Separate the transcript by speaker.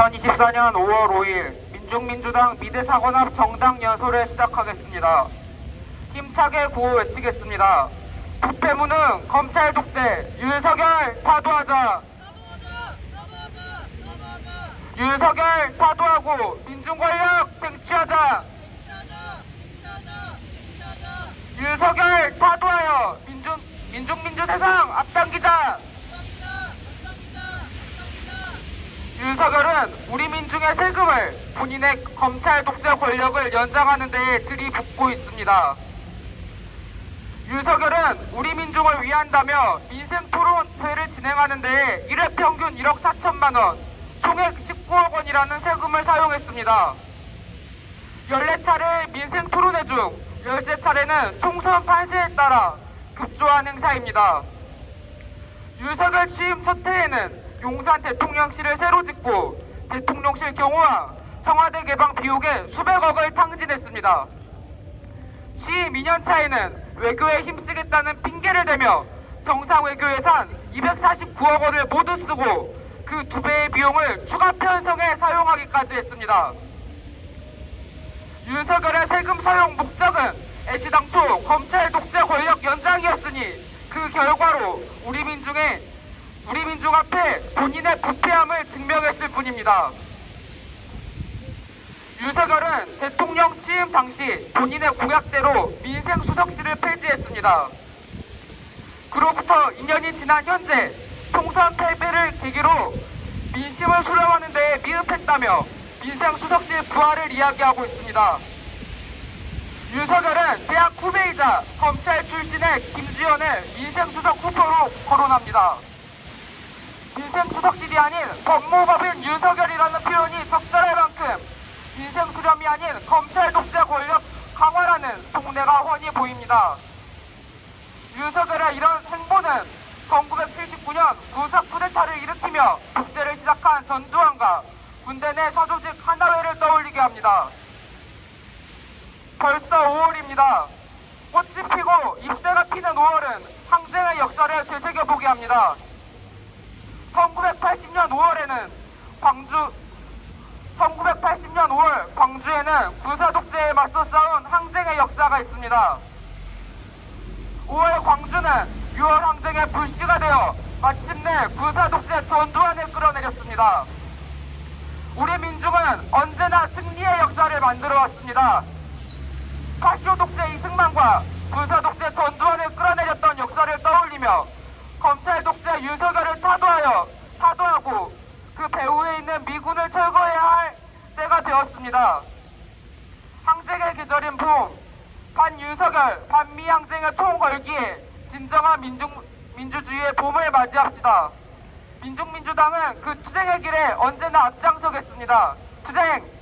Speaker 1: 2024년 5월 5일 민중민주당 미대사관앞 정당 연설을 시작하겠습니다. 힘차게 구호 외치겠습니다. 부패무능 검찰 독재 윤석열 타도하자 윤석열 타도하고 민중권력 쟁취하자 윤석열 타도하여 민중 민중민주 세상 앞당기자 윤석열은 우리 민중의 세금을 본인의 검찰 독재 권력을 연장하는 데에 들이붓고 있습니다. 윤석열은 우리 민중을 위한다며 민생 토론회를 진행하는 데에 1회 평균 1억 4천만 원, 총액 19억 원이라는 세금을 사용했습니다. 14차례 민생 토론회 중 13차례는 총선 판세에 따라 급조한 행사입니다. 윤석열 취임 첫 해에는 용산 대통령실을 새로 짓고 대통령실 경호와 청와대 개방 비용에 수백억을 탕진했습니다. 취임 2년 차에는 외교에 힘쓰겠다는 핑계를 대며 정상 외교 예산 249억 원을 모두 쓰고 그 두 배의 비용을 추가 편성에 사용하기까지 했습니다. 윤석열의 세금 사용 목적은 애시당초 검찰 독재 권력 연장이었으니 그 결과로 우리 민중의 우리 민중 앞에 본인의 부패함을 증명했을 뿐입니다. 윤석열은 대통령 취임 당시 본인의 공약대로 민생수석실을 폐지했습니다. 그로부터 2년이 지난 현재 총선 패배를 계기로 민심을 수렴하는 데 미흡했다며 민생수석실 부활을 이야기하고 있습니다. 윤석열은 대학 후배이자 검찰 출신의 김주현을 민생수석 후보로 거론합니다. 민생수석실이 아닌 법무법인 윤석열이라는 표현이 적절할 만큼 민생 수렴이 아닌 검찰 독재 권력 강화라는 동네가 훤히 보입니다. 윤석열의 이런 행보는 1979년 구석 쿠데타를 일으키며 독재를 시작한 전두환과 군대 내 사조직 하나회를 떠올리게 합니다. 벌써 5월입니다. 꽃이 피고 잎새가 피는 5월은 항쟁의 역사를 되새겨보게 합니다. 1980년 5월에는 광주 1980년 5월 광주에는 군사 독재에 맞서 싸운 항쟁의 역사가 있습니다. 5월 광주는 6월 항쟁의 불씨가 되어 마침내 군사 독재 전두환을 끌어내렸습니다. 우리 민중은 언제나 승리의 역사를 만들어 왔습니다. 파쇼 독재 이승만과 군사 독재 전두환을 끌어내렸던 역사를 떠올리며 검찰 독재 윤석열을 타도하여 타도하고 그 배후에 있는 미군을 철거해야 할 때가 되었습니다. 항쟁의 계절인 봄, 반윤석열, 반미항쟁의 총걸기에 진정한 민중, 민주주의의 봄을 맞이합시다. 민중민주당은 그 투쟁의 길에 언제나 앞장서겠습니다. 투쟁